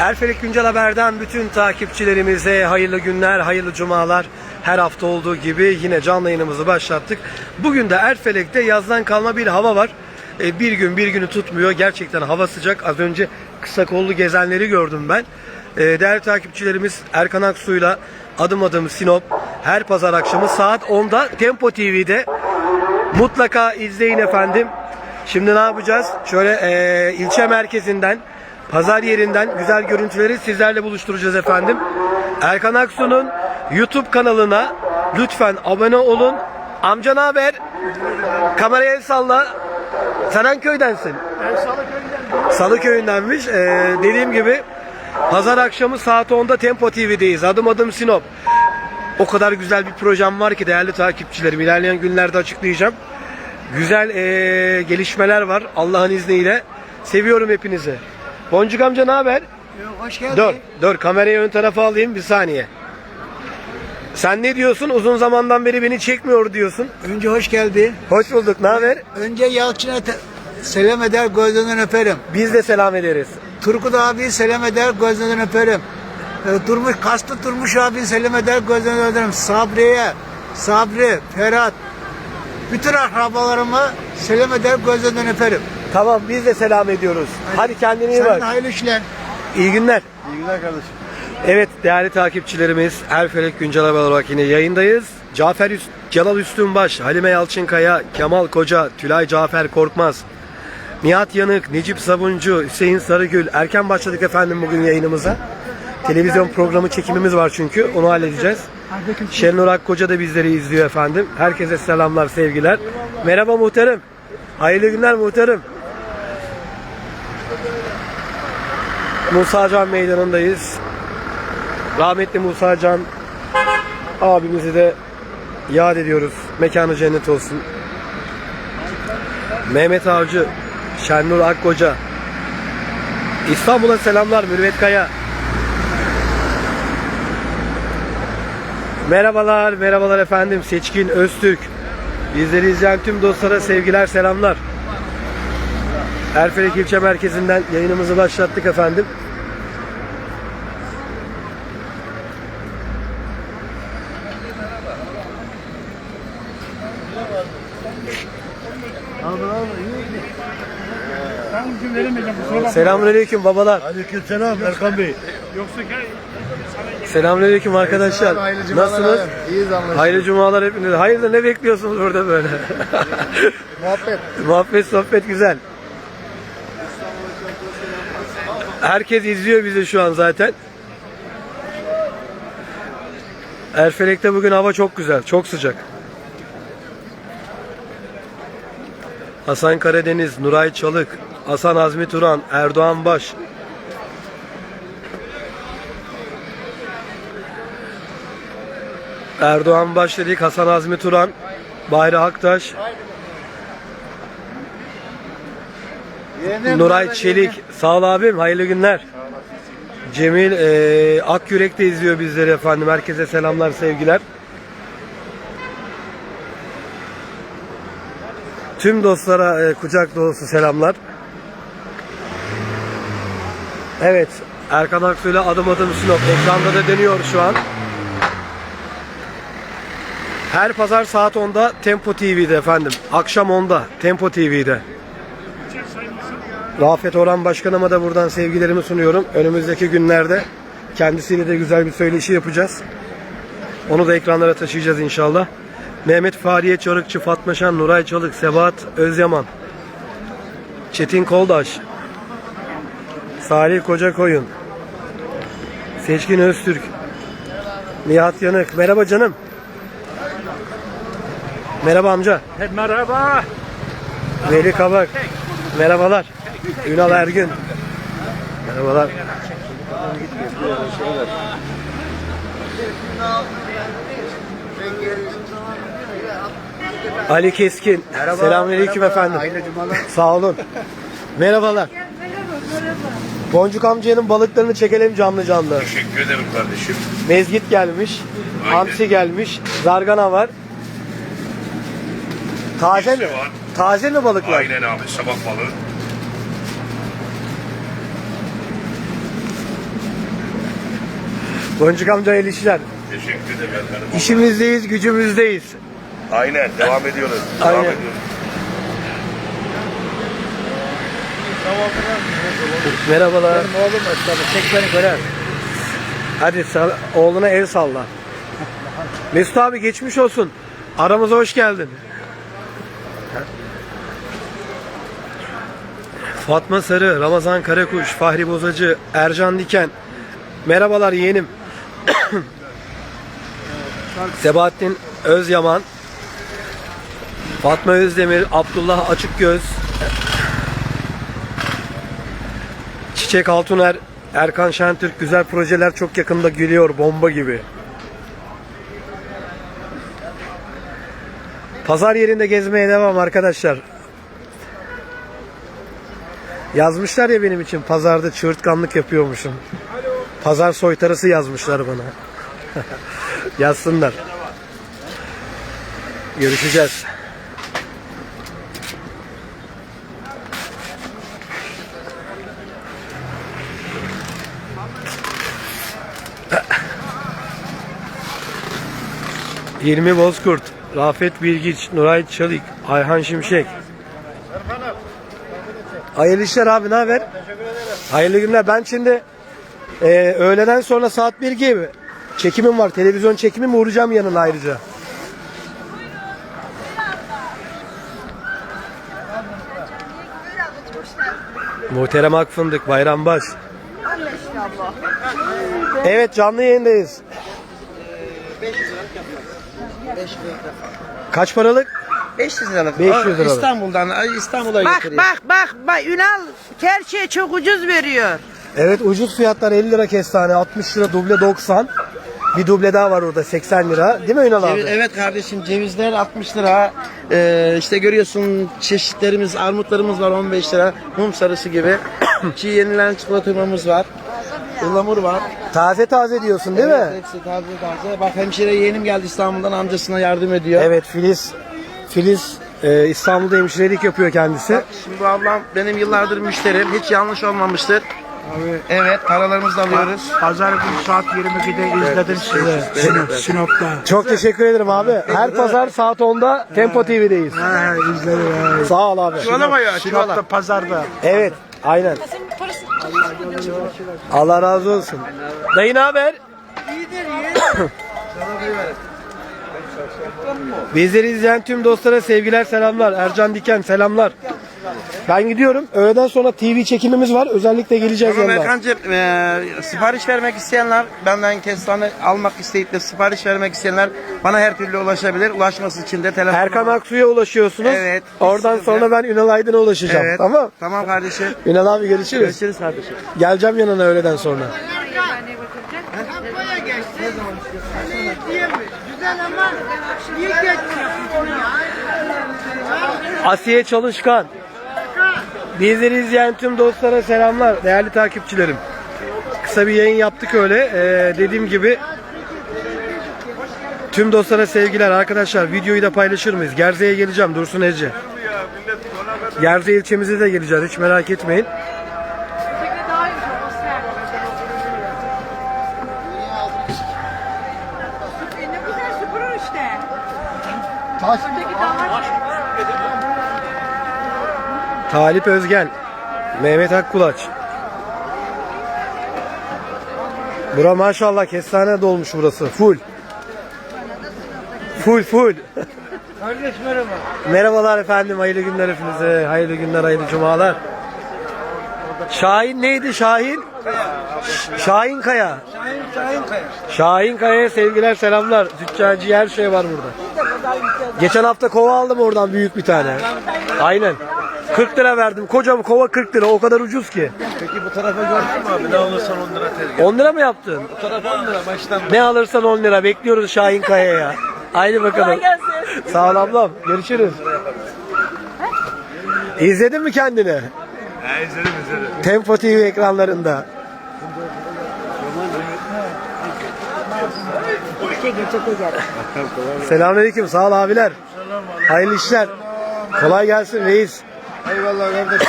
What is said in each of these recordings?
Erfelek Güncel Haber'den bütün takipçilerimize hayırlı günler, hayırlı cumalar. Her hafta olduğu gibi yine canlı yayınımızı başlattık. Bugün de Erfelek'te yazdan kalma bir hava var. E, Bir gün bir günü tutmuyor. Gerçekten hava sıcak. Az önce kısa kollu gezenleri gördüm ben. E, Değerli takipçilerimiz Erkan Aksu'yla adım adım Sinop her pazar akşamı saat 10'da Tempo TV'de mutlaka izleyin efendim. Şimdi ne yapacağız? Şöyle e, ilçe merkezinden, pazar yerinden güzel görüntüleri sizlerle buluşturacağız efendim. Erkan Aksu'nun YouTube kanalına lütfen abone olun. Amca ne haber? Kameraya el salla. Sen köydensin. Salıköy'ündenmiş. Ee, dediğim gibi pazar akşamı saat 10'da Tempo TV'deyiz. Adım adım Sinop. O kadar güzel bir projem var ki değerli takipçilerim. İlerleyen günlerde açıklayacağım. Güzel ee, gelişmeler var Allah'ın izniyle. Seviyorum hepinizi. Boncuk amca ne haber? Hoş geldin. Dur, dur kamerayı ön tarafa alayım bir saniye. Sen ne diyorsun? Uzun zamandan beri beni çekmiyor diyorsun. Önce hoş geldi. Hoş bulduk. Ne haber? Önce Yalçın'a te- selam eder gözlerinden öperim. Biz de selam ederiz. Turgut abi selam eder gözlerinden öperim. Ee, Durmuş, Kaslı Durmuş abi selam eder gözlerinden öperim. Sabriye, Sabri, Ferhat. Bütün akrabalarıma selam eder gözlerinden öperim. Tamam biz de selam ediyoruz. Hadi kendine iyi bak. hayırlı işler. İyi günler. İyi günler kardeşim. Evet değerli takipçilerimiz Erfelek Güncel Haber olarak yine yayındayız. Cafer Üst, Celal Üstünbaş, Halime Yalçınkaya, Kemal Koca, Tülay Cafer Korkmaz, Nihat Yanık, Necip Sabuncu, Hüseyin Sarıgül. Erken başladık efendim bugün yayınımıza. Televizyon programı çekimimiz var çünkü onu halledeceğiz. Şenur Akkoca da bizleri izliyor efendim. Herkese selamlar, sevgiler. Merhaba muhtarım. Hayırlı günler muhtarım. Musa Can Meydanı'ndayız. Rahmetli Musa Can abimizi de yad ediyoruz. Mekanı cennet olsun. Mehmet Avcı, Şennur Akkoca, İstanbul'a selamlar Mürvet Kaya. Merhabalar, merhabalar efendim. Seçkin Öztürk. Bizleri izleyen tüm dostlara sevgiler, selamlar. Erfelek ilçe merkezinden yayınımızı başlattık efendim. Selamünaleyküm babalar. Aleykümselam Erkan Bey. Yoksa. Selamünaleyküm arkadaşlar. Nasılsınız? İyiyiz anlaşıldı. Hayırlı cumalar hepinize. Hayırdır ne bekliyorsunuz burada böyle? Muhabbet. Muhabbet sohbet güzel. Herkes izliyor bizi şu an zaten. Erfelek'te bugün hava çok güzel, çok sıcak. Hasan Karadeniz, Nuray Çalık, Hasan Azmi Turan, Erdoğan Baş. Erdoğan Baş dedik, Hasan Azmi Turan, Bayra Aktaş, Nuray Çelik, sağ ol abim, hayırlı günler. Cemil e, Akyürek de izliyor bizleri efendim. Herkese selamlar, sevgiler. Tüm dostlara e, kucak dolusu selamlar. Evet, Erkan Aksu'yla adım adım Sinop. Ekranda da dönüyor şu an. Her pazar saat 10'da Tempo TV'de efendim. Akşam 10'da Tempo TV'de. Rafet Orhan Başkanıma da buradan sevgilerimi sunuyorum. Önümüzdeki günlerde kendisiyle de güzel bir söyleşi yapacağız. Onu da ekranlara taşıyacağız inşallah. Mehmet Fahriye Çarıkçı, Fatma Şen, Nuray Çalık, Sebahat Özyaman, Çetin Koldaş, Salih Kocakoyun, Seçkin Öztürk, Nihat Yanık. Merhaba canım. Merhaba amca. Merhaba. Veli Kabak. Merhabalar. Ünal Ergün. Merhabalar. Ali Keskin. Selamünaleyküm efendim. Hayırlı cumalar. Sağ olun. Merhabalar. Boncuk amcanın balıklarını çekelim canlı canlı. Teşekkür ederim kardeşim. Mezgit gelmiş. Aynen. Hamsi gelmiş. Zargana var. Taze mi? Hepsi var. Taze mi balıklar? Aynen abi sabah balığı. Boncuk amca el işler. Teşekkür ederim efendim. İşimizdeyiz, gücümüzdeyiz. Aynen devam ediyoruz. Aynen. Devam ediyoruz. Merhabalar. Oğlum tabii çek beni görer. Hadi sal- oğluna el salla. Mesut abi geçmiş olsun. Aramıza hoş geldin. Fatma Sarı, Ramazan Karakuş, Fahri Bozacı, Ercan Diken. Merhabalar yeğenim. Sebahattin Özyaman, Fatma Özdemir, Abdullah Açıkgöz, Çiçek Altuner, Erkan Şentürk güzel projeler çok yakında geliyor bomba gibi. Pazar yerinde gezmeye devam arkadaşlar. Yazmışlar ya benim için pazarda çığırtkanlık yapıyormuşum. Pazar soytarısı yazmışlar bana. Yazsınlar. Görüşeceğiz. Hilmi Bozkurt, Rafet Bilgiç, Nuray Çalık, Ayhan Şimşek. Hayırlı işler abi ne haber? Hayırlı günler. Ben şimdi e, öğleden sonra saat 1 gibi çekimim var. Televizyon çekimim uğrayacağım yanına ayrıca. Muhterem Akfındık, Bayrambaş. Evet canlı yayındayız. Kaç paralık? 500 liralık. 500 O liralık. İstanbul'dan ay, İstanbul'a Bak getiriyor. bak bak bak Ünal her şey çok ucuz veriyor. Evet ucuz fiyatlar 50 lira kestane, 60 lira duble 90. Bir duble daha var orada 80 lira. Değil mi Ünal abi? Ceviz- evet kardeşim cevizler 60 lira. Ee, işte görüyorsun çeşitlerimiz, armutlarımız var 15 lira. Mum sarısı gibi. Çiğ yenilen çikolatamız var. Ilamur var. Taze taze diyorsun değil Evet, mi? Hepsi taze taze. Bak hemşire yeğenim geldi İstanbul'dan amcasına yardım ediyor. Evet Filiz Filiz e, İstanbul'da hemşirelik yapıyor kendisi. Şimdi bu ablam benim yıllardır müşterim. Hiç yanlış olmamıştır. Evet paralarımızı da alıyoruz. Pazar günü saat 22'de izledim sizi. Sinop, Sinop'ta. Çok teşekkür ederim abi. Her pazar saat 10'da Tempo TV'deyiz. Ha, izledim. ha. Sağ ol abi. Çikolata ya Sinop'ta pazarda. Evet, aynen. Allah razı olsun. Dayı ne haber? Bizleri izleyen tüm dostlara sevgiler, selamlar. Ercan Diken selamlar. Ben gidiyorum. Öğleden sonra TV çekimimiz var. Özellikle geleceğiz Tamam yanına. Erkan'cığım eee, sipariş vermek isteyenler benden kestane almak isteyip de sipariş vermek isteyenler bana her türlü ulaşabilir. Ulaşması için de telefon Erkan Aksu'ya ulaşıyorsunuz. Evet. Oradan sonra ben Ünal Aydın'a ulaşacağım. Evet. Tamam. Tamam kardeşim. Ünal abi görüşürüz. Görüşürüz kardeşim. Geleceğim yanına öğleden sonra. Asiye Çalışkan. Bizleri izleyen tüm dostlara selamlar, değerli takipçilerim. Kısa bir yayın yaptık öyle. Ee, dediğim gibi tüm dostlara sevgiler arkadaşlar. Videoyu da paylaşır mıyız? Gerze'ye geleceğim Dursun Ece. Gerze ilçemize de geleceğiz hiç merak etmeyin. Talip Özgen, Mehmet Akkulaç. Bura maşallah kestane dolmuş burası. Full. Full full. Kardeş merhaba. Merhabalar efendim. Hayırlı günler hepinize. Hayırlı günler, hayırlı cumalar. Şahin neydi Şahin? Şahin Kaya. Şahin, Şahin Kaya. Şahin Kaya'ya sevgiler selamlar. Züccaci her şey var burada. Geçen hafta kova aldım oradan büyük bir tane. Aynen. 40 lira verdim. Koca bir kova 40 lira. O kadar ucuz ki. Peki bu tarafa gördün mü abi? Ne alırsan 10 lira tezgah. 10 lira mı yaptın? Bu tarafa 10 lira baştan. Ne alırsan 10 lira. Bekliyoruz Şahin Kaya'ya. Haydi bakalım. Sağ ol ablam. Görüşürüz. İzledin mi kendini? He izledim izledim. Tempo TV ekranlarında. Selamünaleyküm. Sağ ol abiler. Hayırlı işler. Kolay gelsin reis. Eyvallah kardeşim.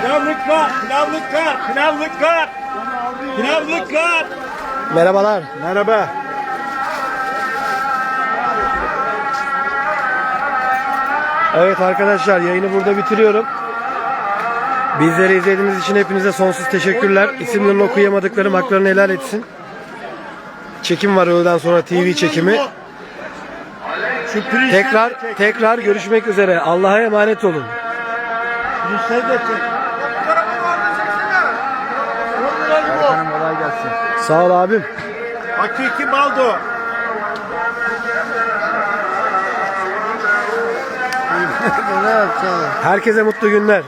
Pilavlıklar, pilavlıklar, pilavlıklar. Pilavlıklar. Merhabalar. Merhaba. Evet arkadaşlar yayını burada bitiriyorum. Bizleri izlediğiniz için hepinize sonsuz teşekkürler. İsimlerini okuyamadıklarım haklarını helal etsin. Çekim var öğleden sonra TV çekimi. Tekrar tekrar görüşmek üzere. Allah'a emanet olun. pirinçleri de çek. Sağ ol abim. Hakiki baldo. Herkese mutlu günler.